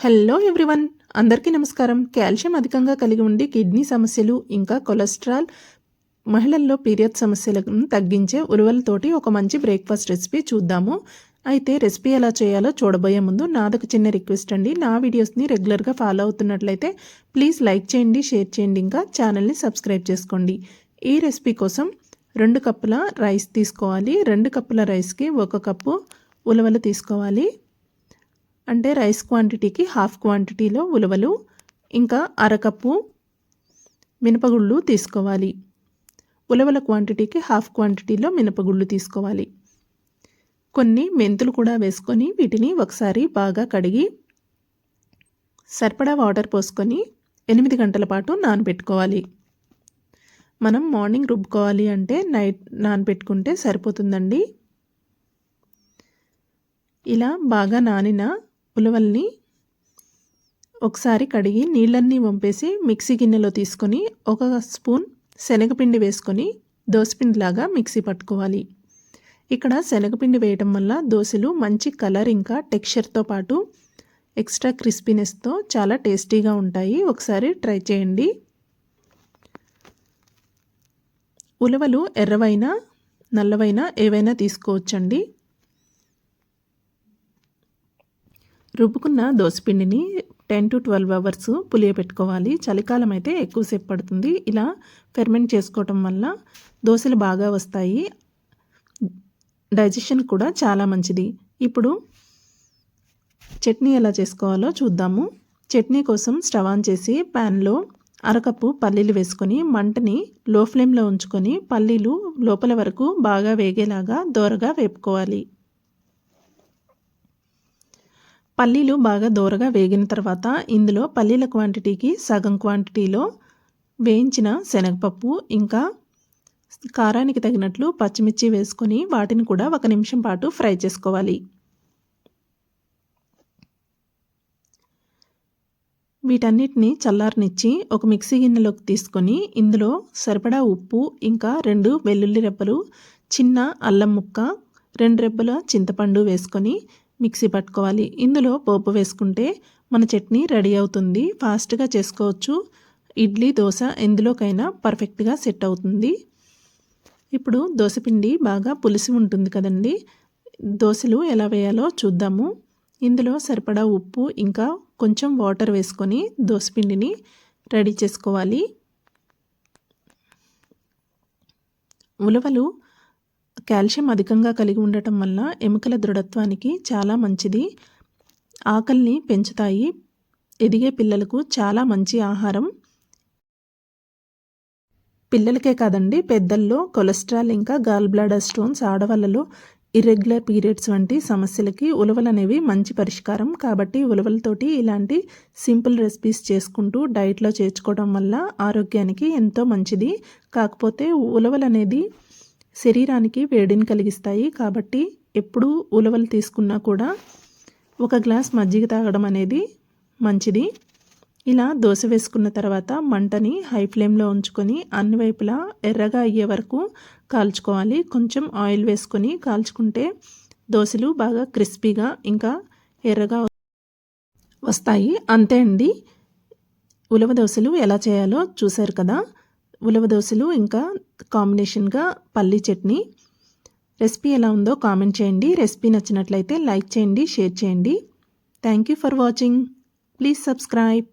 Hello everyone. అందరికీ నమస్కారం. Calcium అధికంగా కలిగి ఉండి కిడ్నీ సమస్యలు ఇంకా కొలెస్ట్రాల్ మహిళల్లో పీరియడ్ సమస్యలను తగ్గించే ఉలువలతోటి ఒక మంచి బ్రేక్ఫాస్ట్ రెసిపీ చూద్దాము. అయితే రెసిపీ ఎలా చేయాలో చూడబోయే ముందు నాదొక చిన్న రిక్వెస్ట్ అండి. నా వీడియోస్ని రెగ్యులర్గా ఫాలో అవుతున్నట్లయితే ప్లీజ్ లైక్ చేయండి షేర్ చేయండి ఇంకా ఛానల్ని సబ్స్క్రైబ్ చేసుకోండి. ఈ రెసిపీ కోసం రెండు కప్పుల రైస్ తీసుకోవాలి. రెండు కప్పుల రైస్కి ఒక కప్పు ఉలవలు తీసుకోవాలి. అంటే రైస్ క్వాంటిటీకి హాఫ్ క్వాంటిటీలో ఉలవలు ఇంకా అరకప్పు మినపగుళ్ళు తీసుకోవాలి. ఉలవల క్వాంటిటీకి హాఫ్ క్వాంటిటీలో మినపగుళ్ళు తీసుకోవాలి. కొన్ని మెంతులు కూడా వేసుకొని వీటిని ఒకసారి బాగా కడిగి సరిపడా వాటర్ పోసుకొని ఎనిమిది గంటల పాటు నానబెట్టుకోవాలి. మనం మార్నింగ్ రుబ్బుకోవాలి అంటే నైట్ నానబెట్టుకుంటే సరిపోతుందండి. ఇలా బాగా నానిన ఉలవల్ని ఒకసారి కడిగి నీళ్ళన్నీ వంపేసి మిక్సీ గిన్నెలో తీసుకొని ఒక స్పూన్ శనగపిండి వేసుకొని దోసపిండిలాగా మిక్సీ పట్టుకోవాలి. ఇక్కడ శనగపిండి వేయటం వల్ల దోశలు మంచి కలర్ ఇంకా టెక్స్చర్తో పాటు ఎక్స్ట్రా క్రిస్పీనెస్తో చాలా టేస్టీగా ఉంటాయి. ఒకసారి ట్రై చేయండి. ఉలవలు ఎర్రవైనా నల్లవైనా ఏవైనా తీసుకోవచ్చండి. రుబ్బుకున్న దోసపిండిని టెన్ టు ట్వెల్వ్ అవర్స్ పులియబెట్టుకోవాలి చలికాలం అయితే ఎక్కువసేపు పడుతుంది. ఇలా ఫెర్మెంట్ చేసుకోవటం వల్ల దోశలు బాగా వస్తాయి. డైజెషన్ కూడా చాలా మంచిది. ఇప్పుడు చట్నీ ఎలా చేసుకోవాలో చూద్దాము. చట్నీ కోసం స్టవ్ ఆన్ చేసి ప్యాన్లో అరకప్పు పల్లీలు వేసుకొని మంటని లో ఫ్లేమ్లో ఉంచుకొని పల్లీలు లోపల వరకు బాగా వేగేలాగా దోరగా వేపుకోవాలి. పల్లీలు బాగా దూరగా వేగిన తర్వాత ఇందులో పల్లీల క్వాంటిటీకి సగం క్వాంటిటీలో వేయించిన శనగపప్పు ఇంకా కారానికి తగినట్లు పచ్చిమిర్చి వేసుకొని వాటిని కూడా ఒక నిమిషం పాటు ఫ్రై చేసుకోవాలి. వీటన్నిటిని చల్లారనిచ్చి ఒక మిక్సీ గిన్నెలోకి తీసుకొని ఇందులో సరిపడా ఉప్పు ఇంకా రెండు వెల్లుల్లి రెబ్బలు చిన్న అల్లం ముక్క రెండు రెబ్బల చింతపండు వేసుకొని మిక్సీ పట్టుకోవాలి. ఇందులో పోపు వేసుకుంటే మన చట్నీ రెడీ అవుతుంది. ఫాస్ట్గా చేసుకోవచ్చు. ఇడ్లీ దోశ ఎందులోకైనా పర్ఫెక్ట్గా సెట్ అవుతుంది. ఇప్పుడు దోశపిండి బాగా పులిసి ఉంటుంది కదండి. దోశలు ఎలా వేయాలో చూద్దాము. ఇందులో సరిపడా ఉప్పు ఇంకా కొంచెం వాటర్ వేసుకొని దోశపిండిని రెడీ చేసుకోవాలి. ఉలవలు కాల్షియం అధికంగా కలిగి ఉండటం వల్ల ఎముకల దృఢత్వానికి చాలా మంచిది. ఆకలిని పెంచుతాయి. ఎదిగే పిల్లలకు చాలా మంచి ఆహారం. పిల్లలకే కాదండి పెద్దల్లో కొలెస్ట్రాల్ ఇంకా గాల్ బ్లాడర్ స్టోన్స్ ఆడవాళ్ళలో ఇర్రెగ్యులర్ పీరియడ్స్ వంటి సమస్యలకి ఉలవలు అనేవి మంచి పరిష్కారం. కాబట్టి ఉలవలతోటి ఇలాంటి సింపుల్ రెసిపీస్ చేసుకుంటూ డైట్లో చేర్చుకోవడం వల్ల ఆరోగ్యానికి ఎంతో మంచిది. కాకపోతే ఉలవలు అనేది శరీరానికి వేడిని కలిగిస్తాయి. కాబట్టి ఎప్పుడు ఉలవలు తీసుకున్నా కూడా ఒక గ్లాస్ మజ్జిగ తాగడం అనేది మంచిది. ఇలా దోశ వేసుకున్న తర్వాత మంటని హై ఫ్లేమ్లో ఉంచుకొని అన్ని వైపులా ఎర్రగా అయ్యే వరకు కాల్చుకోవాలి. కొంచెం ఆయిల్ వేసుకొని కాల్చుకుంటే దోశలు బాగా క్రిస్పీగా ఇంకా ఎర్రగా వస్తాయి. అంతే అండి. ఉలవ దోశలు ఎలా చేయాలో చూశారు కదా? ఉలవ దోశలు ఇంకా కాంబినేషన్గా పల్లీ చట్నీ. రెసిపీ ఎలా ఉందో కామెంట్ చేయండి. రెసిపీ నచ్చినట్లయితే లైక్ చేయండి షేర్ చేయండి. Thank you for watching. Please subscribe.